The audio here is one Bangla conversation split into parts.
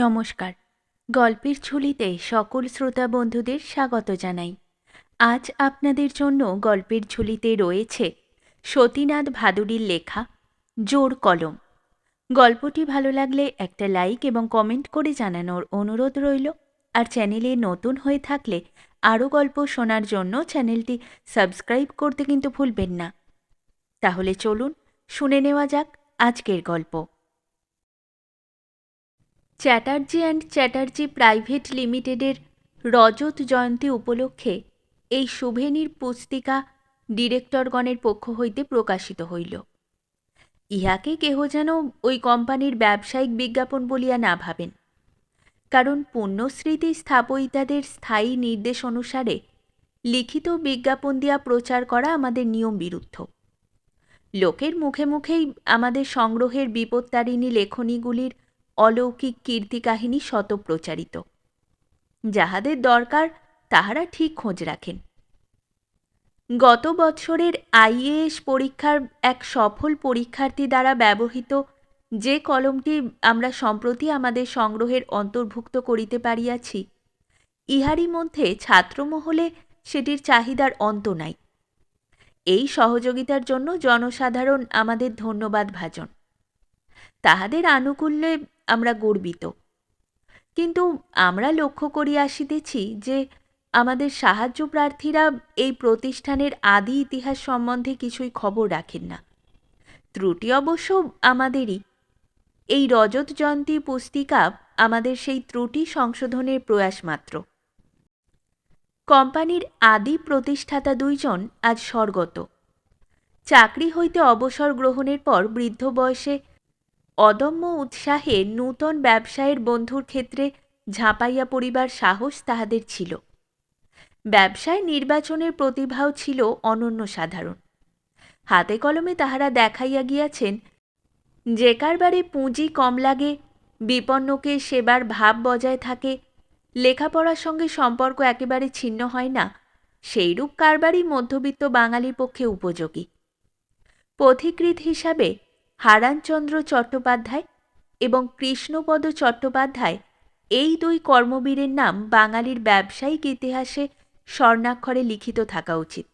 নমস্কার। গল্পের ঝুলিতে সকল শ্রোতা বন্ধুদের স্বাগত জানাই। আজ আপনাদের জন্য গল্পের ঝুলিতে রয়েছে সতীনাথ ভাদুরীর লেখা জোর কলম। গল্পটি ভালো লাগলে একটা লাইক এবং কমেন্ট করে জানানোর অনুরোধ রইল। আর চ্যানেলে নতুন হয়ে থাকলে আরও গল্প শোনার জন্য চ্যানেলটি সাবস্ক্রাইব করতে কিন্তু ভুলবেন না। তাহলে চলুন শুনে নেওয়া যাক আজকের গল্প। চ্যাটার্জি অ্যান্ড চ্যাটার্জি প্রাইভেট লিমিটেডের রজত জয়ন্তী উপলক্ষে এই শুভেনীর পুস্তিকা ডিরেক্টরগণের পক্ষ হইতে প্রকাশিত হইল। ইহাকে কেহ যেন ওই কোম্পানির ব্যবসায়িক বিজ্ঞাপন বলিয়া না ভাবেন। কারণ পুণ্যস্মৃতি স্থাপয়িতাদের স্থায়ী নির্দেশ অনুসারে লিখিত বিজ্ঞাপন দিয়া প্রচার করা আমাদের নিয়ম বিরুদ্ধ। লোকের মুখে মুখেই আমাদের সংগ্রহের বিপত্তারিণী লেখনীগুলির অলৌকিক কীর্তিকাহিনী শত প্রচারিত যাহাদের দরকার, তাহারা ঠিক খোঁজ রাখেন। গত বৎসরের আইএএস পরীক্ষার এক সফল পরীক্ষার্থী দ্বারা ব্যবহৃত যে কলমটি আমরা সম্প্রতি আমাদের সংগ্রহের অন্তর্ভুক্ত করিতে পারিয়াছি, ইহারই মধ্যে ছাত্রমহলে সেটির চাহিদার অন্ত নাই। এই সহযোগিতার জন্য জনসাধারণ আমাদের ধন্যবাদ ভাজন। তাহাদের আনুকূল্যে আমরা গর্বিত। কিন্তু আমরা লক্ষ্য করিয়া আসিতেছি যে আমাদের সাহায্য প্রার্থীরা এই প্রতিষ্ঠানের আদি ইতিহাস সম্বন্ধে কিছুই খবর রাখেন না। ত্রুটি অবশ্য আমাদেরই। এই রজত জয়ন্তী পুস্তিকা আমাদের সেই ত্রুটি সংশোধনের প্রয়াস মাত্র। কোম্পানির আদি প্রতিষ্ঠাতা দুইজন আজ স্বর্গত। চাকরি হইতে অবসর গ্রহণের পর বৃদ্ধ বয়সে অদম্য উৎসাহে নূতন ব্যবসায়ের বন্ধুর ক্ষেত্রে ঝাঁপাইয়া পড়িবার সাহস তাহাদের ছিল। ব্যবসায় নির্বাচনের প্রতিভাও ছিল অনন্য সাধারণ। হাতে কলমে তাহারা দেখাইয়া গিয়াছেন, যে কারবারে পুঁজি কম লাগে, বিপন্নকে সেবার ভাব বজায় থাকে, লেখাপড়ার সঙ্গে সম্পর্ক একেবারে ছিন্ন হয় না, সেইরূপ কারবারই মধ্যবিত্ত বাঙালির পক্ষে উপযোগী। পথিকৃত হিসাবে হারানচন্দ্র চট্টোপাধ্যায় এবং কৃষ্ণপদ চট্টোপাধ্যায় এই দুই কর্মবীরের নাম বাঙালির ব্যবসায়িক ইতিহাসে স্বর্ণাক্ষরে লিখিত থাকা উচিত।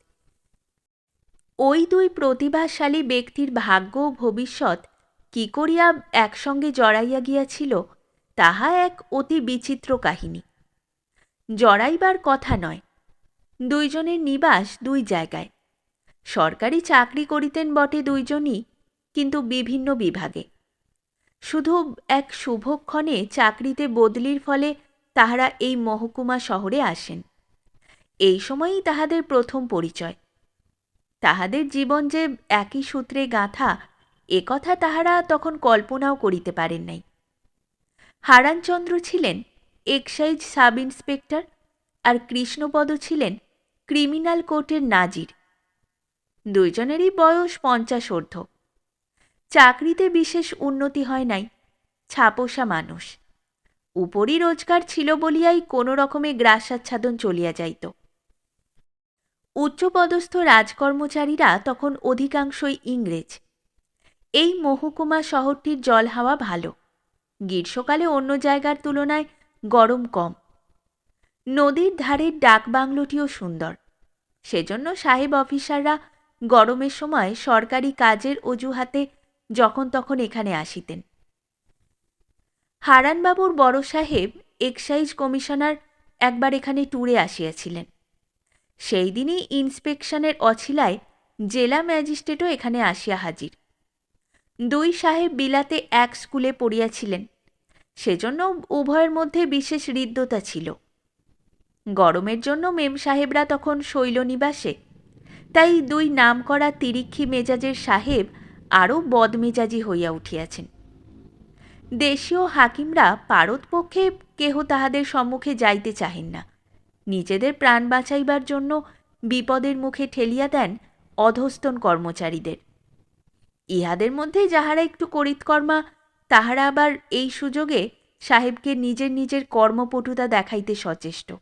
ওই দুই প্রতিভাশালী ব্যক্তির ভাগ্য ও ভবিষ্যৎ কি করিয়া একসঙ্গে জড়াইয়া গিয়াছিল, তাহা এক অতি বিচিত্র কাহিনী। জড়াইবার কথা নয়, দুইজনের নিবাস দুই জায়গায়। সরকারি চাকরি করিতেন বটে দুইজনই কিন্তু বিভিন্ন বিভাগে। শুধু এক শুভক্ষণে চাকরিতে বদলির ফলে তাহারা এই মহকুমা শহরে আসেন। এই সময়ই তাহাদের প্রথম পরিচয়। তাহাদের জীবন যে একই সূত্রে গাঁথা একথা তাহারা তখন কল্পনাও করিতে পারেন নাই। হারানচন্দ্র ছিলেন এক্সাইজ সাব ইন্সপেক্টর আর কৃষ্ণপদ ছিলেন ক্রিমিনাল কোর্টের নাজির। দুইজনেরই বয়স পঞ্চাশ ঊর্ধ্ব। চাকরিতে বিশেষ উন্নতি হয় নাই, ছাপোষা মানুষ। উপরই রোজগার ছিল বলিয়াই কোনো রকমে গ্রাসাচ্ছাদন চলিয়া যাইত। উচ্চপদস্থ রাজকর্মচারীরা তখন অধিকাংশই ইংরেজ। এই মহকুমা শহরটির জল হাওয়া ভালো, গ্রীষ্মকালে অন্য জায়গার তুলনায় গরম কম। নদীর ধারের ডাক বাংলোটিও সুন্দর, সেজন্য সাহেব অফিসাররা গরমের সময় সরকারি কাজের অজুহাতে যখন তখন এখানে আসিতেন। হারানবাবুর বড় সাহেব এক্সাইজ কমিশনার একবার এখানে ট্যুরে আসিয়াছিলেন। সেই দিনই ইন্সপেকশনের অছিলায় জেলা ম্যাজিস্ট্রেটও এখানে আসিয়া হাজির। দুই সাহেব বিলাতে এক স্কুলে পড়িয়াছিলেন। সেজন্য উভয়ের মধ্যে বিশেষ হৃদ্যতা ছিল। গরমের জন্য মেম সাহেবরা তখন শৈলনিবাসে, তাই দুই নামকরা তিরিক্ষি মেজাজের সাহেব আরও বদমেজাজি হইয়া উঠিয়াছেন। দেশীয় হাকিমরা পারতপক্ষে কেহ তাহাদের সম্মুখে যাইতে চাহেন না। নিজেদের প্রাণ বাঁচাইবার জন্য বিপদের মুখে ঠেলিয়া দেন অধস্তন কর্মচারীদের। ইহাদের মধ্যে যাহারা একটু করিতকর্মা, তাহারা আবার এই সুযোগে সাহেবকে নিজের নিজের কর্মপটুতা দেখাইতে সচেষ্ট।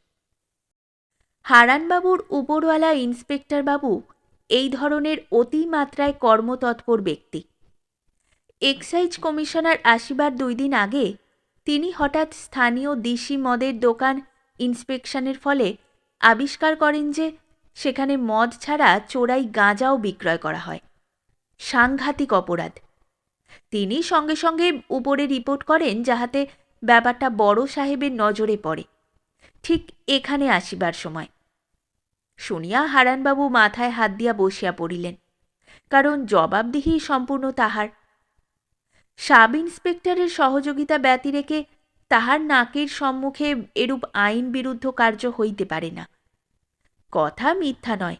হারানবাবুর উপরওয়ালা ইন্সপেক্টর বাবু এই ধরনের অতিমাত্রায় কর্মতৎপর ব্যক্তি। এক্সাইজ কমিশনার আসিবার দুই দিন আগে তিনি হঠাৎ স্থানীয় দিশি মদের দোকান ইন্সপেকশনের ফলে আবিষ্কার করেন যে সেখানে মদ ছাড়া চোরাই গাঁজাও বিক্রয় করা হয়। সাংঘাতিক অপরাধ। তিনি সঙ্গে সঙ্গে উপরে রিপোর্ট করেন যাহাতে ব্যাপারটা বড় সাহেবের নজরে পড়ে। ঠিক এখানে আসিবার সময়। শুনিয়া হারানবাবু মাথায় হাত দিয়া বসিয়া পড়িলেন, কারণ জবাবদিহি সম্পূর্ণ তাহার। সাব ইন্সপেক্টরের সহযোগিতা ব্যতি রেখে তাহার নাকের সম্মুখে এরূপ আইন বিরুদ্ধ কার্য হইতে পারে না। কথা মিথ্যা নয়,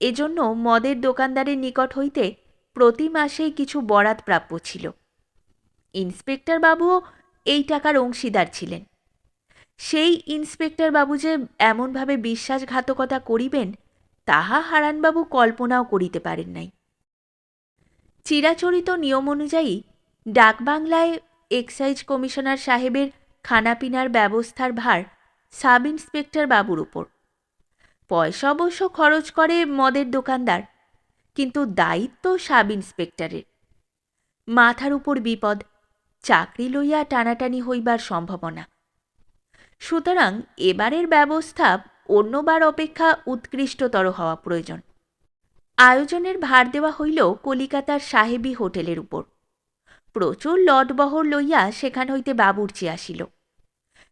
এজন্য মদের দোকানদারের নিকট হইতে প্রতি মাসেই কিছু বরাত প্রাপ্য ছিল। ইন্সপেক্টর বাবুও এই টাকার অংশীদার ছিলেন। সেই ইন্সপেক্টর বাবু যে এমনভাবে বিশ্বাসঘাতকতা করিবেন, তাহা হারানবাবু কল্পনাও করিতে পারেন নাই। চিরাচরিত নিয়ম অনুযায়ী ডাকবাংলায় এক্সাইজ কমিশনার সাহেবের খানাপিনার ব্যবস্থার ভার সাব ইন্সপেক্টর বাবুর উপর। পয়সা অবশ্য খরচ করে মদের দোকানদার, কিন্তু দায়িত্ব সাব ইন্সপেক্টরের। মাথার উপর বিপদ, চাকরি লইয়া টানাটানি হইবার সম্ভাবনা। সুতরাং এবারের ব্যবস্থা অন্যবার অপেক্ষা উৎকৃষ্টতর হওয়া প্রয়োজন। আয়োজনের ভার দেওয়া হইল কলিকাতার সাহেবী হোটেলের উপর। প্রচুর লটবহর লইয়া সেখান হইতে বাবুর্চি আসিল।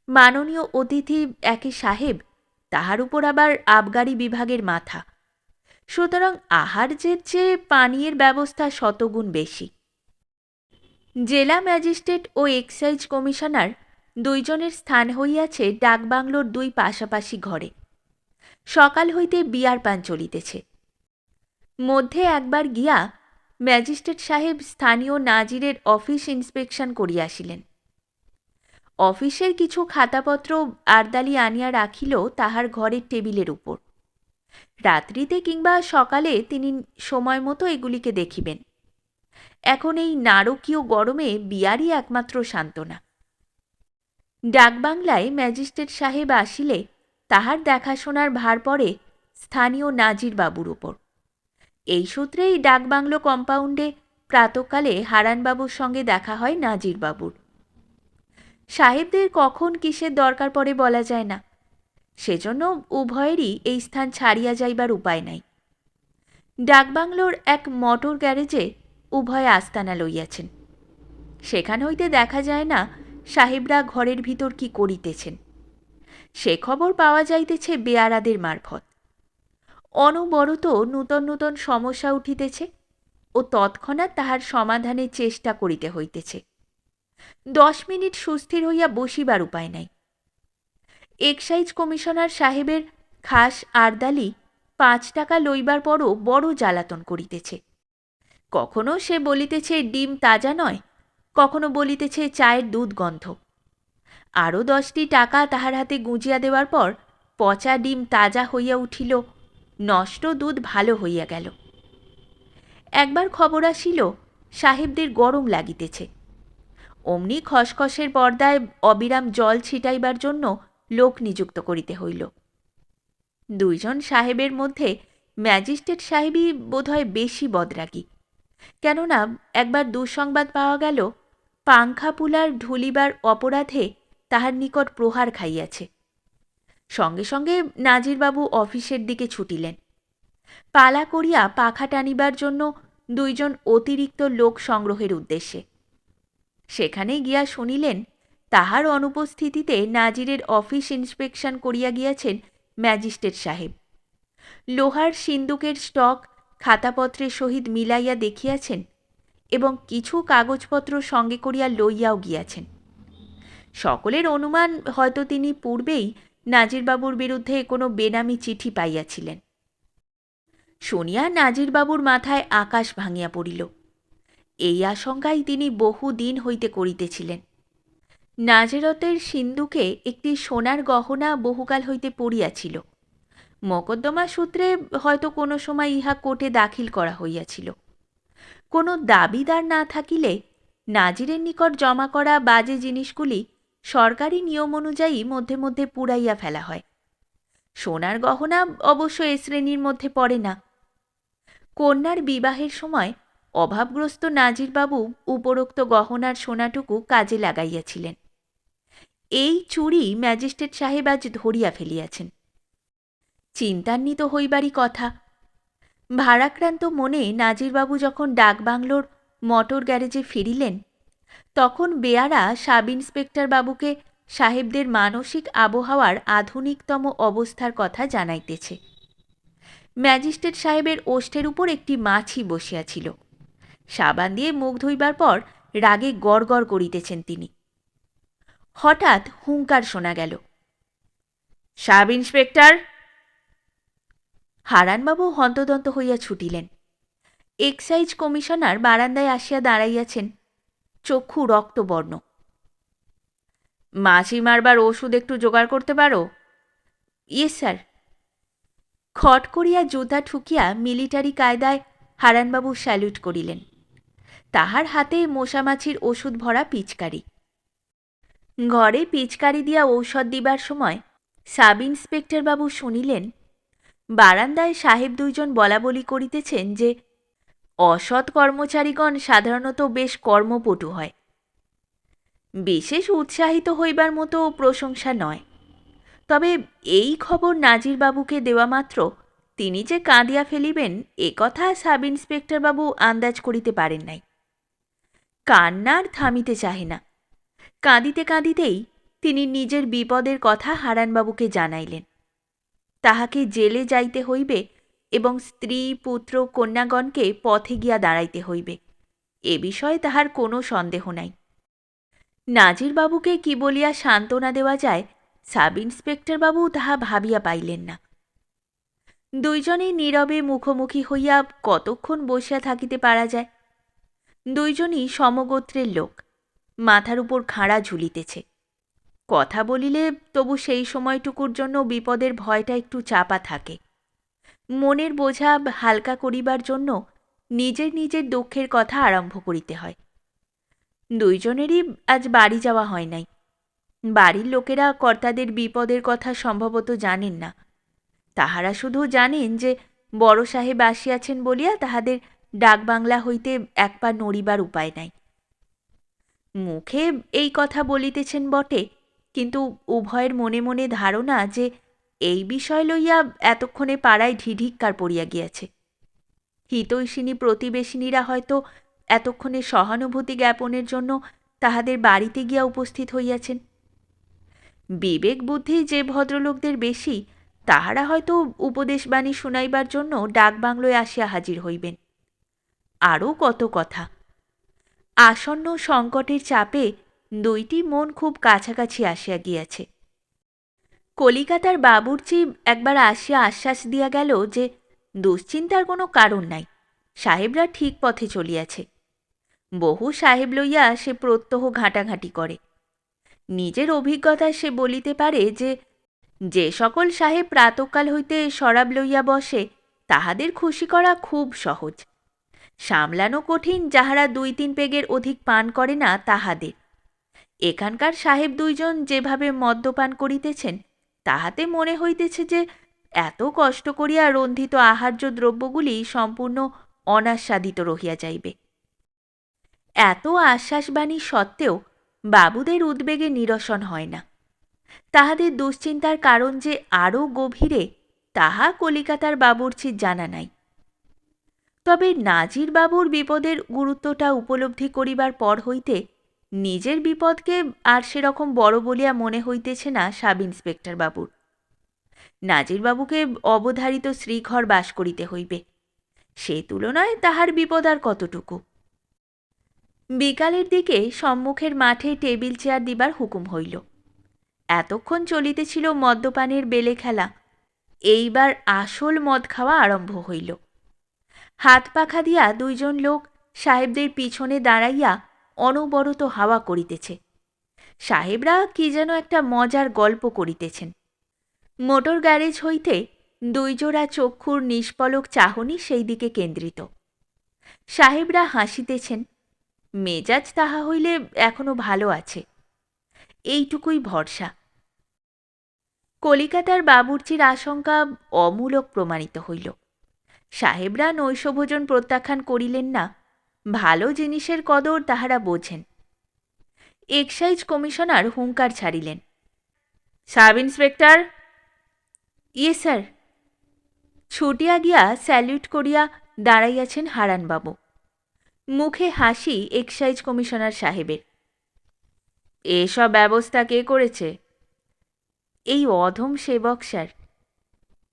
মাননীয় অতিথি একে সাহেব, তাহার উপর আবার আবগারি বিভাগের মাথা। সুতরাং আহার্যের চেয়ে পানীয়ের ব্যবস্থা শতগুণ বেশি। জেলা ম্যাজিস্ট্রেট ও এক্সাইজ কমিশনার দুইজনের স্থান হইয়াছে ডাকবাংলোর দুই পাশাপাশি ঘরে। সকাল হইতে বিয়ার পান চলিতেছে। মধ্যে একবার গিয়া ম্যাজিস্ট্রেট সাহেব স্থানীয় নাজিরের অফিস ইন্সপেকশন করিয়াছিলেন অফিসের কিছু খাতাপত্র আরদালি আনিয়া রাখিল তাহার ঘরের টেবিলের উপর। রাত্রিতে কিংবা সকালে তিনি সময় মতো এগুলিকে দেখিবেন। এখন এই নারকীয় গরমে বিয়ারই একমাত্র সান্ত্বনা। ডাকবাংলায় ম্যাজিস্ট্রেট সাহেব আসিলে তাহার দেখাশোনার ভার পড়ে স্থানীয় নাজির বাবুর উপর। এই সূত্রেই ডাকবাংলো কম্পাউন্ডে প্রাতকালে হারানবাবুর সঙ্গে দেখা হয় নাজির বাবুর। সাহেবদের কখন কিসের দরকার পড়ে বলা যায় না। সেজন্য উভয়েরই এই স্থান ছাড়িয়া যাইবার উপায় নাই। ডাকবাংলোর এক মোটর গ্যারেজে উভয় আস্তানা লইয়াছেন। সেখান হইতে দেখা যায় না সাহেবরা ঘরের ভিতর কি করিতেছেন? সে খবর পাওয়া যাইতেছে বেয়ারাদের মারফত। অনবরত নূতন নূতন সমস্যা উঠিতেছে ও তৎক্ষণাৎ তাহার সমাধানের চেষ্টা করিতে হইতেছে। দশ মিনিট সুস্থির হইয়া বসিবার উপায় নাই। এক্সাইজ কমিশনার সাহেবের খাস আরদালি পাঁচ টাকা লইবার পরও বড় জ্বালাতন করিতেছে। কখনো সে বলিতেছে, ডিম তাজা নয় কখনো বলিতেছে চায়ের দুধ গন্ধ। আরও দশটি টাকা তাহার হাতে গুঁজিয়া দেওয়ার পর পচা ডিম তাজা হইয়া উঠিল, নষ্ট দুধ ভালো হইয়া গেল। একবার খবর আসিল, সাহেবদের গরম লাগিতেছে। অমনি খসখসের পর্দায় অবিরাম জল ছিটাইবার জন্য লোক নিযুক্ত করিতে হইল। দুইজন সাহেবের মধ্যে ম্যাজিস্ট্রেট সাহেবই বোধহয় বেশি বদরাগী। কেননা একবার দুঃসংবাদ পাওয়া গেল পাংখা পুলার ঢুলিবার অপরাধে তাহার নিকট প্রহার খাইয়াছে। সঙ্গে সঙ্গে নাজিরবাবু অফিসের দিকে ছুটিলেন। পালা করিয়া পাখা টানিবার জন্য দুইজন অতিরিক্ত লোক সংগ্রহের উদ্দেশ্যে। সেখানে গিয়া শুনিলেন, তাহার অনুপস্থিতিতে নাজিরের অফিস ইন্সপেকশন করিয়া গিয়াছেন ম্যাজিস্ট্রেট সাহেব। লোহার সিন্দুকের স্টক, খাতাপত্রের সহিত মিলাইয়া দেখিয়াছেন এবং কিছু কাগজপত্র সঙ্গে করিয়া লইয়াও গিয়াছেন। সকলের অনুমান হয়তো তিনি পূর্বেই নাজিরবাবুর বিরুদ্ধে কোনো বেনামি চিঠি পাইয়াছিলেন। শুনিয়া নাজিরবাবুর মাথায় আকাশ ভাঙিয়া পড়িল। এই আশঙ্কাই তিনি বহু দিন হইতে করিতেছিলেন। নাজেরতের সিন্ধুকে একটি সোনার গহনা বহুকাল হইতে পড়িয়াছিল। মকদ্দমা সূত্রে হয়তো কোনো সময় ইহা কোর্টে দাখিল করা হইয়াছিল। কোনো দাবিদার না থাকিলে নাজিরের নিকট জমা করা বাজে জিনিসগুলি সরকারি নিয়ম অনুযায়ী মধ্যে মধ্যে পুড়াইয়া ফেলা হয়। সোনার গহনা অবশ্য এ শ্রেণির মধ্যে পড়ে না। কন্যার বিবাহের সময় অভাবগ্রস্ত নাজিরবাবু উপরোক্ত গহনার সোনাটুকু কাজে লাগাইয়াছিলেন। এই চুরি ম্যাজিস্ট্রেট সাহেব আজ ধরিয়া ফেলিয়াছেন। চিন্তান্বিত হইবারই কথা। ভারাক্রান্ত মনে নাজিরবাবু যখন ডাকবাংলোর মোটর গ্যারেজে ফিরিলেন, তখন বেয়ারা সাব ইন্সপেক্টর বাবুকে সাহেবদের মানসিক আবহাওয়ার আধুনিকতম অবস্থার কথা জানাইতেছে। ম্যাজিস্ট্রেট সাহেবের ওষ্ঠের উপর একটি মাছি বসিয়াছিল। সাবান দিয়ে মুখ ধুইবার পর রাগে গড়গড় করিতেছেন তিনি। হঠাৎ হুঙ্কার শোনা গেল সাব ইন্সপেক্টর হারানবাবু হন্তদন্ত হইয়া ছুটিলেন। এক্সাইজ কমিশনার বারান্দায় আসিয়া দাঁড়াইয়াছেন, চক্ষু রক্তবর্ণ। মাছি মারবার ওষুধ একটু জোগাড় করতে পারো? Yes, sir. খট করিয়া জুতা ঠুকিয়া মিলিটারি কায়দায় হারানবাবু স্যালুট করিলেন। তাহার হাতে মশামাছির ওষুধ ভরা পিচকারি। ঘরে পিচকারি দিয়া ঔষধ দিবার সময় সাব ইন্সপেক্টরবাবু শুনিলেন বারান্দায় সাহেব দুইজন বলাবলি করিতেছেন যে, অসৎ কর্মচারীগণ সাধারণত বেশ কর্মপটু হয়। বিশেষ উৎসাহিত হইবার মতো প্রশংসা নয়। তবে এই খবর নাজিরবাবুকে দেওয়া মাত্র তিনি যে কাঁদিয়া ফেলিবেন, এ কথা সাব ইন্সপেক্টর বাবু আন্দাজ করিতে পারেন নাই। কান্নার থামিতে চাহে না। কাঁদিতে কাঁদিতেই তিনি নিজের বিপদের কথা হারানবাবুকে জানাইলেন। তাহাকে জেলে যাইতে হইবে এবং স্ত্রী, পুত্র, কন্যাগণকে পথে গিয়া দাঁড়াইতে হইবে। এ বিষয়ে তাহার কোনো সন্দেহ নাই। নাজিরবাবুকে কি বলিয়া সান্ত্বনা দেওয়া যায়, সাব ইন্সপেক্টর বাবু তাহা ভাবিয়া পাইলেন না। দুইজনেই নীরবে মুখোমুখি হইয়া কতক্ষণ বসিয়া থাকিতে পারা যায়। দুইজনই সমগোত্রের লোক। মাথার উপর খাঁড়া ঝুলিতেছে। কথা বলিলে তবু সেই সময়টুকুর জন্য বিপদের ভয়টা একটু চাপা থাকে। মনের বোঝা হালকা করিবার জন্য নিজের নিজের দুঃখের কথা আরম্ভ করিতে হয়। দুইজনেরই আজ বাড়ি যাওয়া হয় নাই। বাড়ির লোকেরা কর্তাদের বিপদের কথা সম্ভবত জানেন না। তাহারা শুধু জানেন যে বড় সাহেব আসিয়াছেন বলিয়া তাহাদের ডাকবাংলা হইতে এক পা নড়িবার উপায় নাই। মুখে এই কথা বলিতেছেন বটে কিন্তু উভয়ের মনে মনে ধারণা যে এই বিষয় লইয়া এতক্ষণে পাড়ায় ঢিঢিক্কার পড়িয়া গিয়াছে। হিতৈষিনী প্রতিবেশিনীরা হয়তো এতক্ষণে সহানুভূতি জ্ঞাপনের জন্য তাহাদের বাড়িতে গিয়া উপস্থিত হইয়াছেন। বিবেক বুদ্ধি যে ভদ্রলোকদের বেশি, তাহারা হয়তো উপদেশবাণী শুনাইবার জন্য ডাকবাংলোয় আসিয়া হাজির হইবেন। আরও কত কথা। আসন্ন সংকটের চাপে দুইটি মন খুব কাছাকাছি আসিয়া গিয়াছে। কলিকাতার বাবুর্চি একবার আসিয়া আশ্বাস দিয়া গেল যে, দুশ্চিন্তার কোনো কারণ নাই, সাহেবরা ঠিক পথে চলিয়াছে। বহু সাহেব লইয়া সে প্রত্যহ ঘাঁটাঘাঁটি করে। নিজের অভিজ্ঞতায় সে বলিতে পারে যে যে সকল সাহেব প্রাতকাল হইতে শরাব লইয়া বসে, তাহাদের খুশি করা খুব সহজ। সামলানো কঠিন, যাহারা দুই তিন পেগের অধিক পান করে না, তাহাদের। এখানকার সাহেব দুইজন যেভাবে মদ্যপান করিতেছেন, তাহাতে মনে হইতেছে যে এত কষ্ট করিয়া রন্ধিত আহার্য দ্রব্যগুলি সম্পূর্ণ অনাস্বাদিত রহিয়া যাইবে। এত আশ্বাসবাণী সত্ত্বেও বাবুদের উদ্বেগে নিরসন হয় না। তাহাদের দুশ্চিন্তার কারণ যে আরও গভীরে, তাহা কলিকাতার বাবুর্চির জানা নাই। তবে নাজির বাবুর বিপদের গুরুত্বটা উপলব্ধি করিবার পর হইতে নিজের বিপদকে আর সেরকম বড় বলিয়া মনে হইতেছে না সাব ইন্সপেক্টর বাবুর। নাজিরবাবুকে অবধারিত শ্রীঘর বাস করিতে হইবে। সে তুলনায় তাহার বিপদ আর কতটুকু? বিকালের দিকে সম্মুখের মাঠে টেবিল চেয়ার দিবার হুকুম হইল। এতক্ষণ চলিতেছিল মদ্যপানের বেলে খেলা। এইবার আসল মদ খাওয়া আরম্ভ হইল। হাত পাখা দিয়া দুইজন লোক সাহেবদের পিছনে দাঁড়াইয়া অনবরত হাওয়া করিতেছে। সাহেবরা কি যেন একটা মজার গল্প করিতেছেন। মোটর গ্যারেজ হইতে দুই জোড়া চক্ষুর নিষ্পলক চাহনি সেই দিকে কেন্দ্রিত। সাহেবরা হাসিতেছেন, মেজাজ তাহা হইলে এখনও ভালো আছে। এইটুকুই ভরসা। কলিকাতার বাবুর্চির আশঙ্কা অমূলক প্রমাণিত হইল। সাহেবরা নৈশভোজন প্রত্যাখ্যান করিলেন না ভালো জিনিসের কদর তাহারা বোঝেন। এক্সাইজ কমিশনার হুঙ্কার ছাড়িলেন। Sub inspector? Yes sir. ছুটিয়া গিয়া স্যালিউট করিয়া দাঁড়াইয়াছেন হারানবাবু। মুখে হাসি এক্সাইজ কমিশনার সাহেবের। এসব ব্যবস্থা কে করেছে? এই অধম সেবক, স্যার।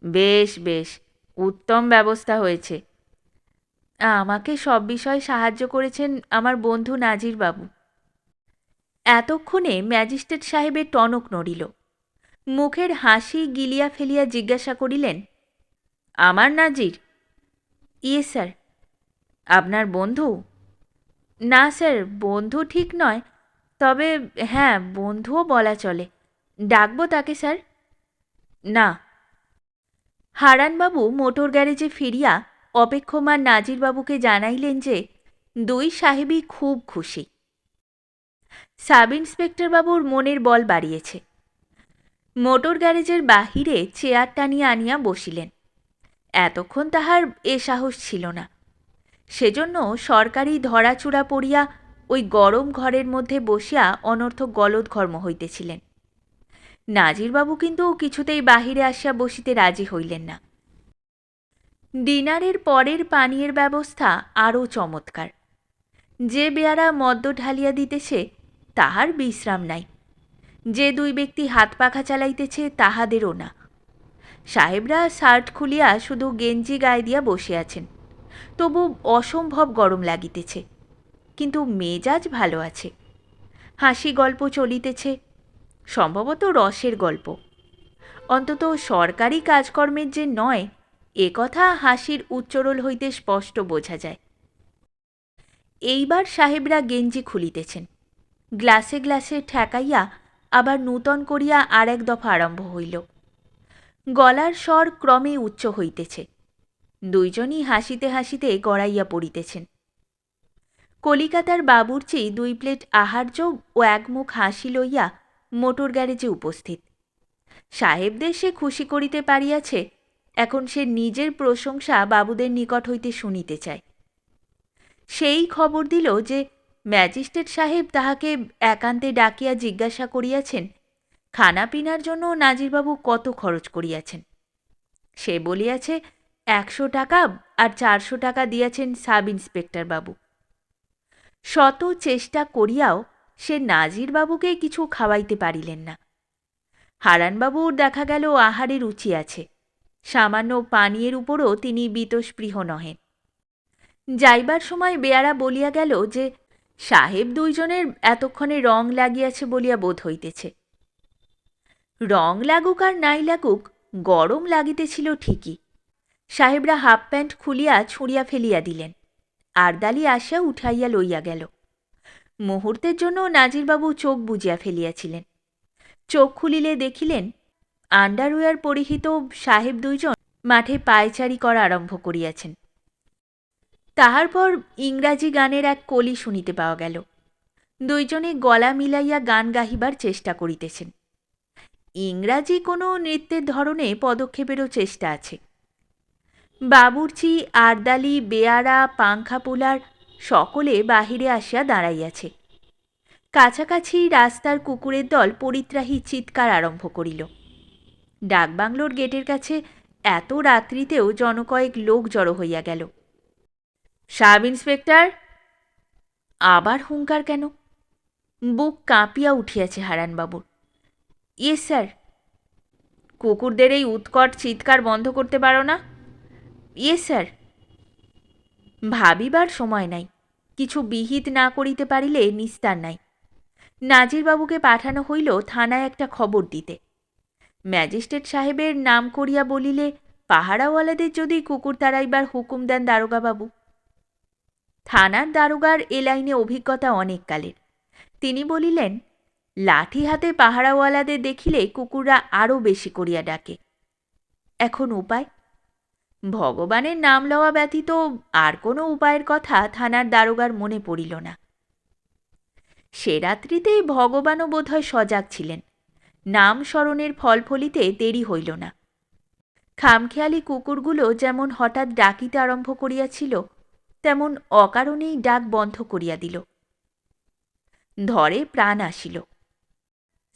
বেশ বেশ, উত্তম ব্যবস্থা হয়েছে। আমাকে সব বিষয়ে সাহায্য করেছেন আমার বন্ধু নাজির বাবু এতক্ষণে ম্যাজিস্ট্রেট সাহেবের টনক নড়িল। মুখের হাসি গিলিয়া ফেলিয়া জিজ্ঞাসা করিলেন, আমার নাজির? ইয়ে স্যার। আপনার বন্ধু? না স্যার, বন্ধু ঠিক নয়। তবে হ্যাঁ বন্ধুও বলা চলে। ডাকবো তাকে স্যার? না। হারানবাবু মোটর গ্যারেজে ফিরিয়া অপেক্ষমান নাজিরবাবুকে জানাইলেন যে, দুই সাহেবই খুব খুশি। সাব ইন্সপেক্টরবাবুর মনের বল বাড়িয়েছে। মোটর গ্যারেজের বাহিরে চেয়ার টানিয়া আনিয়া বসিলেন। এতক্ষণ তাহার এ সাহস ছিল না। সেজন্য সরকারি ধরাচূড়া পড়িয়া ওই গরম ঘরের মধ্যে বসিয়া অনর্থক গলদঘর্ম হইতেছিলেন। নাজিরবাবু কিন্তু কিছুতেই বাহিরে আসিয়া বসিতে রাজি হইলেন না। ডিনারের পরের পানীয়ের ব্যবস্থা আরও চমৎকার। যে বেয়ারা মদ্য ঢালিয়া দিতেছে, তাহার বিশ্রাম নাই। যে দুই ব্যক্তি হাত পাখা চালাইতেছে, তাহাদেরও না। সাহেবরা শার্ট খুলিয়া শুধু গেঞ্জি গায়ে দিয়া বসে আছেন। তবু অসম্ভব গরম লাগিতেছে, কিন্তু মেজাজ ভালো আছে। হাসি গল্প চলিতেছে, সম্ভবত রসের গল্প। অন্তত সরকারি কাজকর্মের যে নয় এ কথা হাসির উচ্চরল হইতে স্পষ্ট বোঝা যায়। এইবার সাহেবরা গেঞ্জি খুলিতেছেন। গ্লাসে গ্লাসে ঠেকাইয়া আবার নূতন করিয়া আর এক দফা আরম্ভ হইল। গলার স্বর ক্রমে উচ্চ হইতেছে। দুইজনই হাসিতে হাসিতে গড়াইয়া পড়িতেছেন। কলিকাতার বাবুর্চি দুই প্লেট আহার্য ও একমুখ হাসি লইয়া মোটর গ্যারেজে উপস্থিত। সাহেবদের সে খুশি করিতে পারিয়াছে এখন সে নিজের প্রশংসা বাবুদের নিকট হইতে শুনিতে চায়। সেই খবর দিল যে, ম্যাজিস্ট্রেট সাহেব তাহাকে একান্তে ডাকিয়া জিজ্ঞাসা করিয়াছেন খানা পিনার জন্য নাজিরবাবু কত খরচ করিয়াছেন? সে বলিয়াছে, একশো টাকা আর চারশো টাকা দিয়াছেন সাব ইন্সপেক্টর বাবু। শত চেষ্টা করিয়াও সে নাজিরবাবুকে কিছু খাওয়াইতে পারিলেন না। হারানবাবুর দেখা গেল আহারে রুচি আছে। সামান্য পানীয়ের উপরও তিনি বীতস্পৃহ নহেন। যাইবার সময় বেয়ারা বলিয়া গেল যে, সাহেব দুইজনের এতক্ষণে রং লাগিয়াছে বলিয়া বোধ হইতেছে। রং লাগুক আর নাই লাগুক, গরম লাগিতেছিল ঠিকই। সাহেবরা হাফ প্যান্ট খুলিয়া ছুঁড়িয়া ফেলিয়া দিলেন। আরদালি আসিয়া উঠাইয়া লইয়া গেল। মুহূর্তের জন্য নাজিরবাবু চোখ বুজিয়া ফেলিয়াছিলেন। চোখ খুলিলে দেখিলেন আন্ডারওয়্যার পরিহিত সাহেব দুইজন মাঠে পায়চারি করা আরম্ভ করিয়াছেন। তাহার পর ইংরাজি গানের এক কলি শুনিতে পাওয়া গেল। দুইজনে গলা মিলাইয়া গান গাহিবার চেষ্টা করিতেছেন। ইংরাজি কোনো নৃত্যের ধরনে পদক্ষেপেরও চেষ্টা আছে। বাবুর্চি, আরদালি, বেয়ারা পাংখাপুলার সকলে বাহিরে আসিয়া দাঁড়াইয়াছে। কাছাকাছি রাস্তার কুকুরের দল পরিত্রাহী চিৎকার আরম্ভ করিল। ডাকবাংলোর গেটের কাছে এত রাত্রিতেও জনকয়েক লোক জড়ো হইয়া গেল। সাব ইন্সপেক্টর, আবার হুঙ্কার কেন? বুক কাঁপিয়া উঠিয়াছে হারানবাবুর ইয়েস স্যার, কুকুরদের এই উৎকট চিৎকার বন্ধ করতে পারো না? ইয়েস স্যার, ভাবিবার সময় নাই। কিছু বিহিত না করিতে পারিলে নিস্তার নাই। নাজিরবাবুকে পাঠানো হইল থানায় একটা খবর দিতে। ম্যাজিস্ট্রেট সাহেবের নাম করিয়া বলিলে, পাহারাওয়ালাদের যদি কুকুর তাড়াইবার হুকুম দেন দারোগাবাবু। থানার দারোগার এ লাইনে অভিজ্ঞতা অনেক কালের। তিনি বলিলেন, লাঠি হাতে পাহারাওয়ালাদের দেখিলে কুকুররা আরও বেশি করিয়া ডাকে। এখন উপায়? ভগবানের নাম লওয়া ব্যতীত আর কোনো উপায়ের কথা থানার দারোগার মনে পড়িল না। সে রাত্রিতেই ভগবানও বোধহয় সজাগ ছিলেন। নাম স্মরণের ফল ফলিতে দেরি হইল না। খামখেয়ালি কুকুরগুলো যেমন হঠাৎ ডাকিতে আরম্ভ করিয়াছিল, তেমন অকারণেই ডাক বন্ধ করিয়া দিল। ধরে প্রাণ আসিল।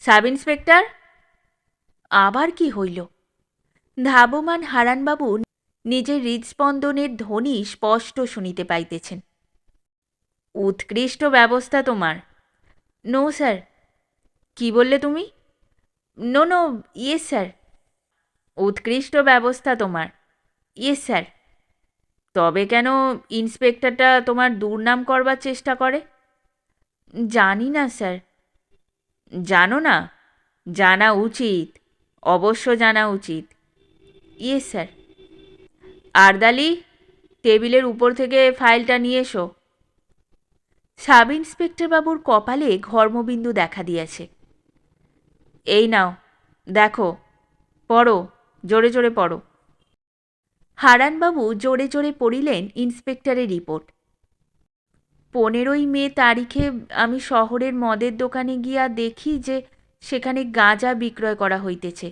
সাব ইন্সপেক্টর, আবার কি হইল? ধাবমান হারানবাবু নিজের হৃদস্পন্দনের ধ্বনি স্পষ্ট শুনিতে পাইতেছেন। উৎকৃষ্ট ব্যবস্থা তোমার। নো স্যার, কি বললে তুমি? নো নো ইয়েস স্যার উৎকৃষ্ট ব্যবস্থা তোমার। ইয়েস স্যার তবে কেন ইন্সপেক্টরটা তোমার দুর্নাম করবার চেষ্টা করে? জানি না স্যার জানো না? জানা উচিত। অবশ্য জানা উচিত। ইয়েস স্যার আরদালি, টেবিলের উপর থেকে ফাইলটা নিয়ে এসো। সাব ইন্সপেক্টর বাবুর কপালে ঘর্মবিন্দু দেখা দিয়েছে। এই নাও, দেখো, পড়ো, জোরে জোরে পড়ো। হারানবাবু জোরে জোরে পড়িলেন ইন্সপেক্টরের রিপোর্ট। পনেরোই মে তারিখে আমি শহরের মদের দোকানে গিয়া দেখি যে সেখানে গাঁজা বিক্রয় করা হইতেছে।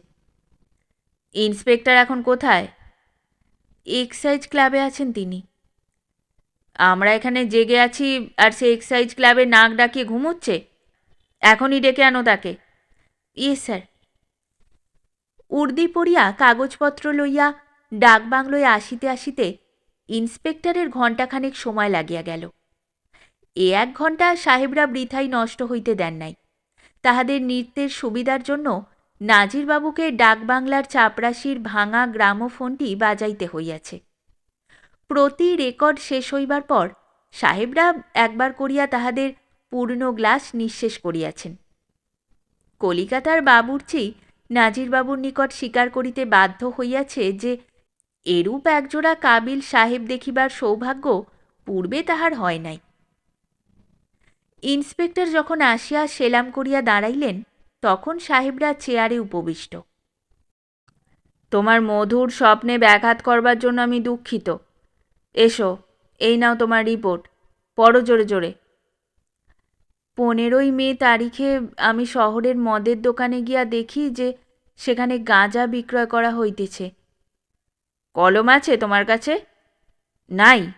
ইন্সপেক্টর এখন কোথায়? এক্সাইজ ক্লাবে আছেন তিনি। আমরা এখানে জেগে আছি আর সে এক্সাইজ ক্লাবে নাক ডাকিয়ে ঘুমোচ্ছে। এখনই ডেকে আনো তাকে। ইয়ে স্যার। উর্দি পড়িয়া কাগজপত্র লইয়া ডাকবাংলোয় আসিতে আসিতে ইন্সপেক্টরের ঘণ্টাখানেক সময় লাগিয়া গেল। এ এক ঘণ্টা সাহেবরা বৃথাই নষ্ট হইতে দেন নাই। তাহাদের নৃত্যের সুবিধার জন্য নাজিরবাবুকে ডাকবাংলার চাপরাশির ভাঙা গ্রামোফোনটি বাজাইতে হইয়াছে। প্রতি রেকর্ড শেষ হইবার পর সাহেবরা একবার করিয়া তাহাদের পূর্ণ গ্লাস নিঃশেষ করিয়াছেন। কলিকাতার বাবুর্চি নাজিরবাবুর নিকট স্বীকার করিতে বাধ্য হইয়াছে যে, এরূপ একজোড়া কাবিল সাহেব দেখিবার সৌভাগ্য পূর্বে তাহার হয় নাই। ইন্সপেক্টর যখন আসিয়া সেলাম করিয়া দাঁড়াইলেন, তখন সাহেবরা চেয়ারে উপবিষ্ট। তোমার মধুর স্বপ্নে ব্যাঘাত করবার জন্য আমি দুঃখিত। এসো, এই নাও তোমার রিপোর্ট। পড়ো জোরে জোরে। পনেরোই মে তারিখে আমি শহরের মদের দোকানে গিয়া দেখি যে সেখানে গাঁজা বিক্রয় করা হইতেছে। কলম আছে তোমার কাছে? নাই।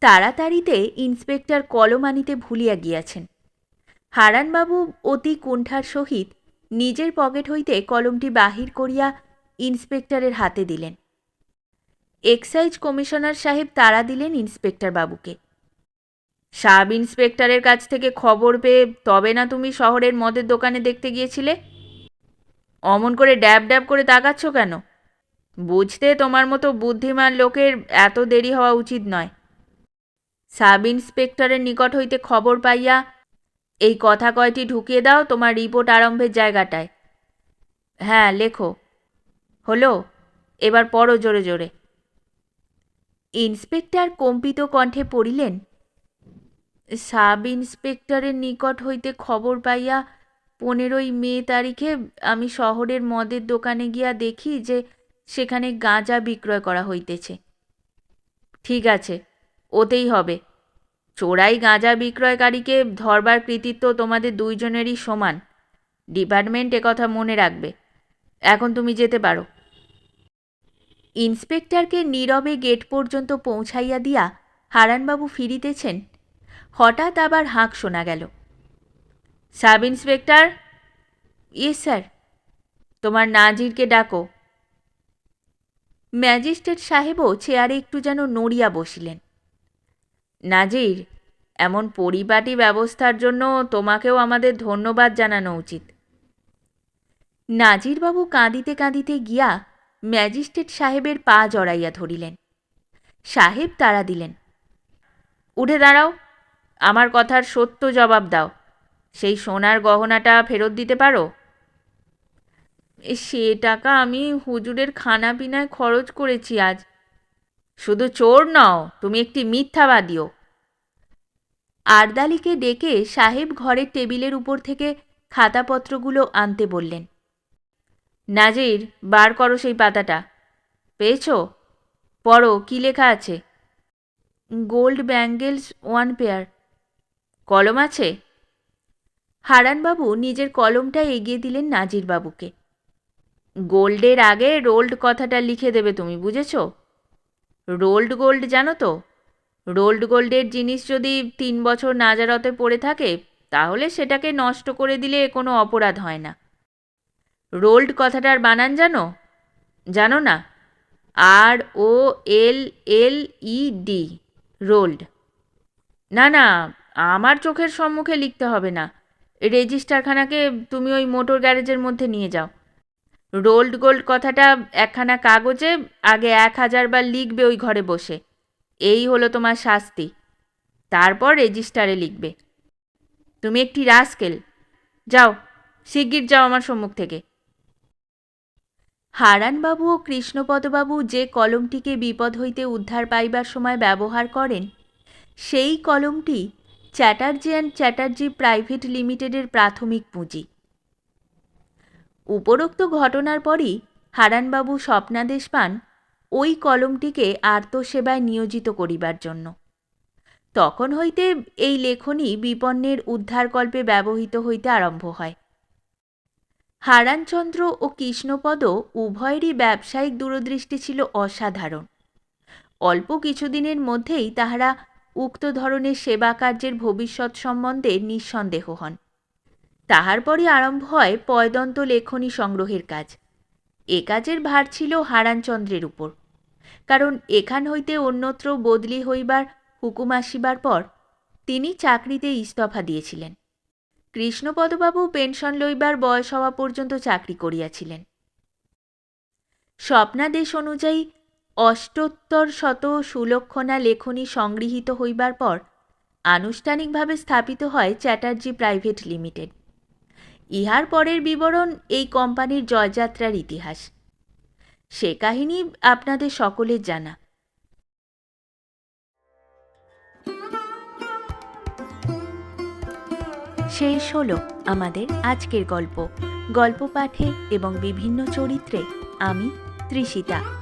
তাড়াতাড়িতে ইন্সপেক্টর কলম আনিতে ভুলিয়া গিয়াছেন। হারানবাবু অতি কুণ্ঠার সহিত নিজের পকেট হইতে কলমটি বাহির করিয়া ইন্সপেক্টরের হাতে দিলেন। এক্সাইজ কমিশনার সাহেব তাড়া দিলেন ইন্সপেক্টর বাবুকে সাব ইন্সপেক্টরের কাছ থেকে খবর পেয়ে তবে না তুমি শহরের মদের দোকানে দেখতে গিয়েছিলে? অমন করে ড্যাব ড্যাব করে তাকাচ্ছ কেন? বুঝতে তোমার মতো বুদ্ধিমান লোকের এত দেরি হওয়া উচিত নয়। সাব ইন্সপেক্টরের নিকট হইতে খবর পাইয়া এই কথা কয়টি ঢুকিয়ে দাও তোমার রিপোর্ট আরম্ভের জায়গাটায়। হ্যাঁ লেখো। হলো, এবার পড়ো জোরে জোরে। ইন্সপেক্টর কম্পিত কণ্ঠে পড়িলেন সাব ইন্সপেক্টরের নিকট হইতে খবর পাইয়া পনেরোই মে তারিখে আমি শহরের মদের দোকানে গিয়া দেখি যে সেখানে গাঁজা বিক্রয় করা হইতেছে। ঠিক আছে, ওতেই হবে। চোরাই গাঁজা বিক্রয়কারীকে ধরবার কৃতিত্ব তোমাদের দুইজনেরই সমান। ডিপার্টমেন্ট একথা মনে রাখবে। এখন তুমি যেতে পারো। ইন্সপেক্টরকে নীরবে গেট পর্যন্ত পৌঁছাইয়া দিয়া হারানবাবু ফিরিতেছেন? হঠাৎ আবার হাঁক শোনা গেল। সাব ইন্সপেক্টর ইয়েস স্যার, তোমার নাজিরকে ডাকো। ম্যাজিস্ট্রেট সাহেবও চেয়ারে একটু যেন নড়িয়া বসিলেন। নাজির, এমন পরিপাটি ব্যবস্থার জন্য তোমাকেও আমাদের ধন্যবাদ জানানো উচিত। নাজিরবাবু কাঁদিতে কাঁদিতে গিয়া ম্যাজিস্ট্রেট সাহেবের পা জড়াইয়া ধরিলেন। সাহেব তাড়া দিলেন। উঠে দাঁড়াও। আমার কথার সত্য জবাব দাও। সেই সোনার গহনাটা ফেরত দিতে পারো? সে টাকা আমি হুজুরের খানা পিনায় খরচ করেছি আজ। শুধু চোর নও, তুমি একটি মিথ্যাবাদীও। আরদালিকে ডেকে সাহেব ঘরের টেবিলের উপর থেকে খাতাপত্রগুলো আনতে বললেন। নাজির, বার করো সেই পাতাটা। পেয়েছ? পড়ো, কী লেখা আছে? Gold bangles one pair. কলম আছে? হারানবাবু নিজের কলমটা এগিয়ে দিলেন নাজিরবাবুকে। গোল্ডের আগে রোল্ড কথাটা লিখে দেবে তুমি, বুঝেছ? রোল্ড গোল্ড জানো তো? রোল্ড গোল্ডের জিনিস যদি তিন বছর নাজারতে পড়ে থাকে, তাহলে সেটাকে নষ্ট করে দিলে কোনো অপরাধ হয় না। রোল্ড কথাটার বানান জানো? জানো না? R O L L E D, rolled. না না আমার চোখের সম্মুখে লিখতে হবে না। রেজিস্টারখানাকে তুমি ওই মোটর গ্যারেজের মধ্যে নিয়ে যাও। রোল্ড গোল্ড কথাটা একখানা কাগজে আগে এক হাজার বার লিখবে ওই ঘরে বসে। এই হলো তোমার শাস্তি। তারপর রেজিস্টারে লিখবে। তুমি একটি রাস্কেল। যাও, শিগগির যাও আমার সম্মুখ থেকে। হারানবাবু ও কৃষ্ণপদবাবু যে কলমটিকে বিপদ হইতে উদ্ধার পাইবার সময় ব্যবহার করেন, সেই কলমটি চ্যাটার্জি অ্যান্ড চ্যাটার্জি প্রাইভেট লিমিটেডের প্রাথমিক পুঁজি। উপরোক্ত ঘটনার পরই হারানবাবু স্বপ্নাদেশ পান ওই কলমটিকে আর্তসেবায় নিয়োজিত করিবার জন্য। তখন হইতে এই লেখনী বিপন্নের উদ্ধারকল্পে ব্যবহৃত হইতে আরম্ভ হয়। হারানচন্দ্র ও কৃষ্ণপদ উভয়েরই ব্যবসায়িক দূরদৃষ্টি ছিল অসাধারণ। অল্প কিছুদিনের মধ্যেই তাহারা উক্ত ধরনের সেবা কার্যের ভবিষ্যৎ সম্বন্ধে নিঃসন্দেহ হন। তাহার পরই আরম্ভ হয় পয়দন্ত লেখনী সংগ্রহের কাজ। এ কাজের ভার ছিল হারানচন্দ্রের উপর। কারণ এখান হইতে অন্যত্র বদলি হইবার হুকুম আসিবার পর তিনি চাকরিতে ইস্তফা দিয়েছিলেন। কৃষ্ণপদবাবু পেনশন লইবার বয়স হওয়া পর্যন্ত চাকরি করিয়াছিলেন। স্বপ্নাদেশ অনুযায়ী অষ্টোত্তর শত সুলক্ষণা লেখনী সংগৃহীত হইবার পর আনুষ্ঠানিকভাবে স্থাপিত হয় চ্যাটার্জি প্রাইভেট লিমিটেড। ইহার পরের বিবরণ এই কোম্পানির জয়যাত্রার ইতিহাস। সে কাহিনী আপনাদের সকলের জানা। শেষ হলো আমাদের আজকের গল্প। গল্প পাঠে এবং বিভিন্ন চরিত্রে আমি তৃষিতা